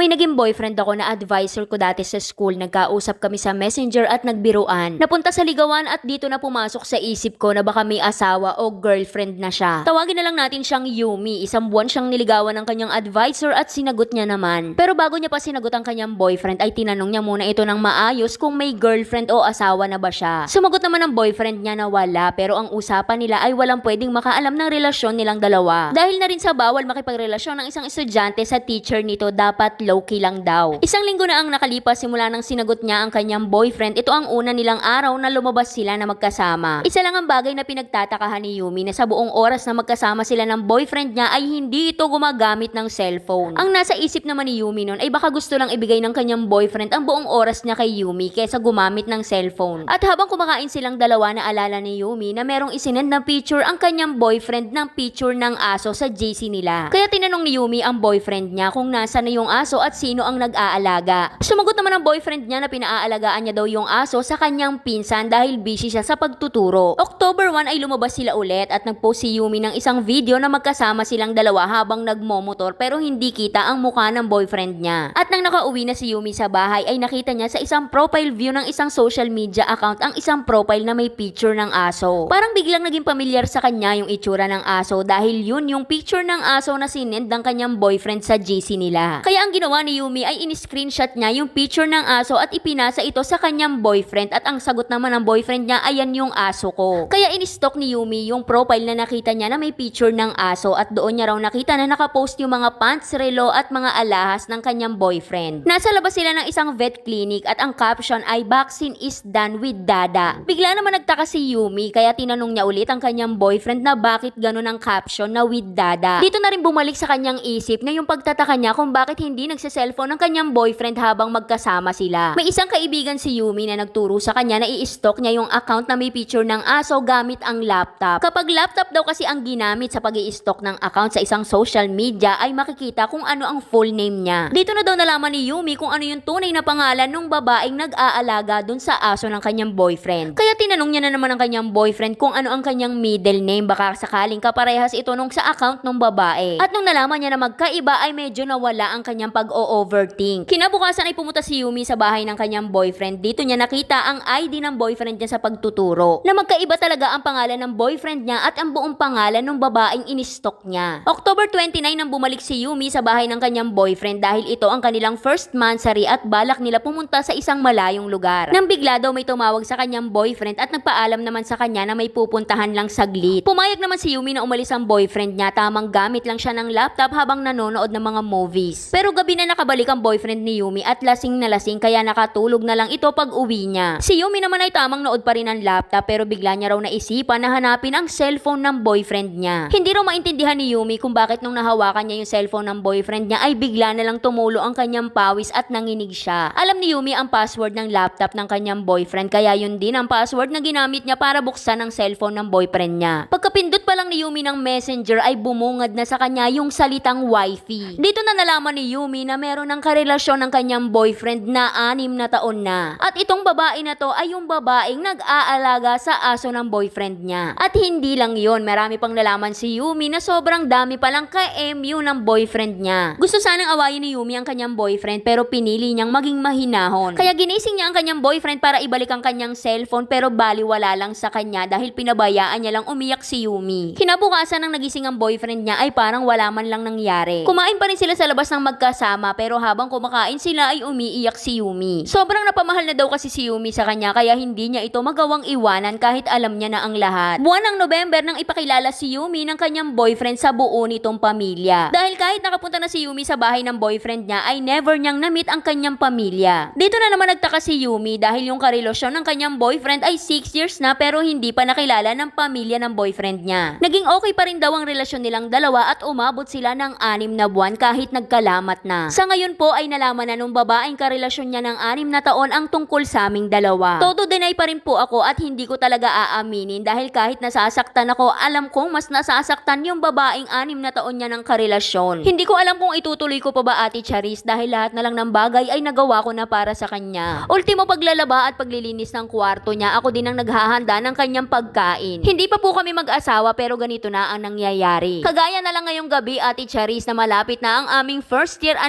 May naging boyfriend ako na advisor ko dati sa school. Nagkausap kami sa messenger at nagbiruan. Napunta sa ligawan at dito na pumasok sa isip ko na baka may asawa o girlfriend na siya. Tawagin na lang natin siyang Yumi. Isang buwan siyang niligawan ng kanyang advisor at sinagot niya naman. Pero bago niya pa sinagot ang kanyang boyfriend ay tinanong niya muna ito ng maayos kung may girlfriend o asawa na ba siya. Sumagot naman ang boyfriend niya na wala pero ang usapan nila ay walang pwedeng makaalam ng relasyon nilang dalawa. Dahil na rin sa bawal makipagrelasyon ng isang estudyante sa teacher nito dapat low-key lang daw. Isang linggo na ang nakalipas simula nang sinagot niya ang kanyang boyfriend, ito ang una nilang araw na lumabas sila na magkasama. Isa lang ang bagay na pinagtatakahan ni Yumi na sa buong oras na magkasama sila ng boyfriend niya ay hindi ito gumagamit ng cellphone. Ang nasa isip naman ni Yumi noon ay baka gusto lang ibigay ng kanyang boyfriend ang buong oras niya kay Yumi kaysa gumamit ng cellphone. At habang kumakain silang dalawa na alala ni Yumi na merong isinend na picture ang kanyang boyfriend ng picture ng aso sa JC nila. Kaya tinanong ni Yumi ang boyfriend niya kung nasa na yung aso at sino ang nag-aalaga. Sumagot naman ang boyfriend niya na pinaaalagaan niya daw yung aso sa kanyang pinsan dahil busy siya sa pagtuturo. October 1 ay lumabas sila ulit at nagpost si Yumi ng isang video na magkasama silang dalawa habang nagmomotor pero hindi kita ang mukha ng boyfriend niya. At nang nakauwi na si Yumi sa bahay ay nakita niya sa isang profile view ng isang social media account ang isang profile na may picture ng aso. Parang biglang naging pamilyar sa kanya yung itsura ng aso dahil yun yung picture ng aso na sinend ng kanyang boyfriend sa GC nila. Kaya ang ginawa ni Yumi ay in-screenshot niya yung picture ng aso at ipinasa ito sa kanyang boyfriend at ang sagot naman ng boyfriend niya ayan yung aso ko. Kaya in-stock ni Yumi yung profile na nakita niya na may picture ng aso at doon niya raw nakita na nakapost yung mga pants, relo at mga alahas ng kanyang boyfriend. Nasa labas sila ng isang vet clinic at ang caption ay vaccine is done with dada. Bigla naman nagtaka si Yumi kaya tinanong niya ulit ang kanyang boyfriend na bakit ganun ang caption na with dada. Dito na rin bumalik sa kanyang isip na yung pagtataka niya kung bakit hindi nagsa-cellphone ng kanyang boyfriend habang magkasama sila. May isang kaibigan si Yumi na nagturo sa kanya na i-stock niya yung account na may picture ng aso gamit ang laptop. Kapag laptop daw kasi ang ginamit sa pag stock ng account sa isang social media ay makikita kung ano ang full name niya. Dito na daw nalaman ni Yumi kung ano yung tunay na pangalan ng babaeng nag-aalaga dun sa aso ng kanyang boyfriend. Kaya tinanong niya na naman ang kanyang boyfriend kung ano ang kanyang middle name baka sakaling kaparehas ito nung sa account ng babae. At nung nalaman niya na magkaiba ay medyo nawala ang kanyang pag-o-overthink. Kinabukasan ay pumunta si Yumi sa bahay ng kanyang boyfriend. Dito niya nakita ang ID ng boyfriend niya sa pagtuturo. Na magkaiba talaga ang pangalan ng boyfriend niya at ang buong pangalan ng babaeng in-stock niya. October 29 nang bumalik si Yumi sa bahay ng kanyang boyfriend dahil ito ang kanilang first mansary at balak nila pumunta sa isang malayong lugar. Nang bigla daw may tumawag sa kanyang boyfriend at nagpaalam naman sa kanya na may pupuntahan lang saglit. Pumayag naman si Yumi na umalis ang boyfriend niya tamang gamit lang siya ng laptop habang nanonood ng mga movies. Pero gabi nakabalik ang boyfriend ni Yumi at lasing na lasing kaya nakatulog na lang ito pag uwi niya. Si Yumi naman ay tamang nood pa rin ang laptop pero bigla niya raw naisipan na hanapin ang cellphone ng boyfriend niya. Hindi raw maintindihan ni Yumi kung bakit nung nahawakan niya yung cellphone ng boyfriend niya ay bigla na lang tumulo ang kanyang pawis at nanginig siya. Alam ni Yumi ang password ng laptop ng kanyang boyfriend kaya yun din ang password na ginamit niya para buksan ang cellphone ng boyfriend niya. Pagkapindot pa lang ni Yumi ng messenger ay bumungad na sa kanya yung salitang wifi. Dito na nalaman ni Yumi na meron ng karelasyon ng kanyang boyfriend na anim na taon na. At itong babae na to ay yung babaeng nag-aalaga sa aso ng boyfriend niya. At hindi lang yon, marami pang nalaman si Yumi na sobrang dami palang ka-MU ng boyfriend niya. Gusto sanang awayin ni Yumi ang kanyang boyfriend pero pinili niyang maging mahinahon. Kaya ginising niya ang kanyang boyfriend para ibalik ang kanyang cellphone pero baliwala lang sa kanya dahil pinabayaan niya lang umiyak si Yumi. Kinabukasan ng nagising ang boyfriend niya ay parang wala man lang nangyari. Kumain pa rin sila sa labas ng magkasama pero habang kumakain sila ay umiiyak si Yumi. Sobrang napamahal na daw kasi si Yumi sa kanya kaya hindi niya ito magawang iwanan kahit alam niya na ang lahat. Buwan ng November nang ipakilala si Yumi ng kanyang boyfriend sa buo nitong pamilya. Dahil kahit nakapunta na si Yumi sa bahay ng boyfriend niya ay never niyang namit ang kanyang pamilya. Dito na naman nagtaka si Yumi dahil yung karelasyon ng kanyang boyfriend ay 6 years na pero hindi pa nakilala ng pamilya ng boyfriend niya. Naging okay pa rin daw ang relasyon nilang dalawa at umabot sila ng anim na buwan kahit nagkalamat na. Sa ngayon po ay nalaman na nung babaeng karelasyon niya ng anim na taon ang tungkol sa aming dalawa. Todo deny pa rin po ako at hindi ko talaga aaminin dahil kahit nasasaktan ako, alam kong mas nasasaktan yung babaeng anim na taon niya ng karelasyon. Hindi ko alam kung itutuloy ko pa ba ate Charis dahil lahat na lang ng bagay ay nagawa ko na para sa kanya. Ultimo paglalaba at paglilinis ng kwarto niya, ako din ang naghahanda ng kanyang pagkain. Hindi pa po kami mag-asawa pero ganito na ang nangyayari. Kagaya na lang ngayong gabi ate Charis na malapit na ang aming first year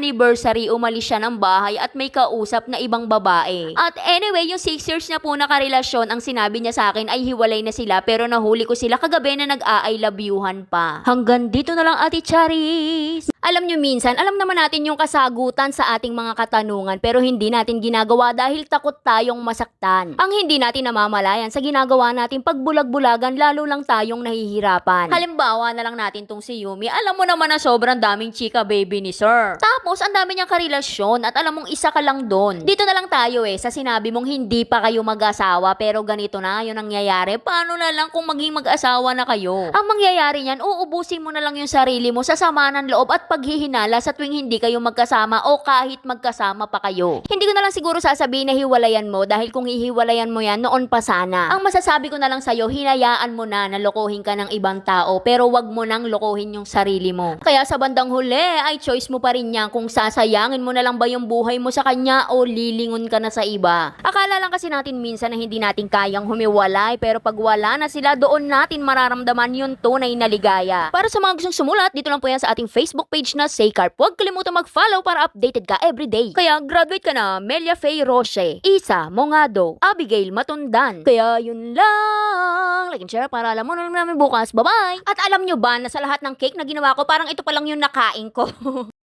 umalis siya ng bahay at may kausap na ibang babae. At anyway, yung 6 years na po nakarelasyon, ang sinabi niya sa akin ay hiwalay na sila pero nahuli ko sila kagabi na nag-a-I love you-han pa. Hanggang dito na lang Ate Charis! Alam nyo minsan, alam naman natin yung kasagutan sa ating mga katanungan pero hindi natin ginagawa dahil takot tayong masaktan. Ang hindi natin namamalayan sa ginagawa natin pagbulag-bulagan lalo lang tayong nahihirapan. Halimbawa na lang natin tong si Yumi, alam mo naman na sobrang daming chika baby ni Sir. Tapos ang dami niyang karelasyon at alam mong isa ka lang doon. Dito na lang tayo eh, sa sinabi mong hindi pa kayo mag-asawa pero ganito na yun ang nangyayari. Paano na lang kung maging mag-asawa na kayo? Ang mangyayari niyan, uubusin mo na lang yung sarili mo sa sama ng loob at paghihinala sa tuwing hindi kayo magkasama o kahit magkasama pa kayo. Hindi ko na lang siguro sasabihin na hiwalayan mo dahil kung hihiwalayan mo yan, noon pa sana. Ang masasabi ko na lang sa'yo, hinayaan mo na na lokohin ka ng ibang tao pero wag mo nang lokohin yung sarili mo. Kaya sa bandang huli, ay choice mo pa rin yan kung sasayangin mo na lang ba yung buhay mo sa kanya o lilingon ka na sa iba. Akala lang kasi natin minsan na hindi natin kayang humiwalay pero pag wala na sila, doon natin mararamdaman yung tunay na ligaya. Para sa mga gustong sumulat, dito lang po yan sa ating Facebook page na Saycarp. Huwag kalimutan mag-follow para updated ka everyday. Kaya graduate ka na, Melia Faye Roche, Isa Mongado, Abigail Matundan. Kaya yun lang. Like and share para alam mo na namin bukas. Bye-bye! At alam nyo ba na sa lahat ng cake na ginawa ko, parang ito pa lang yung nakain ko.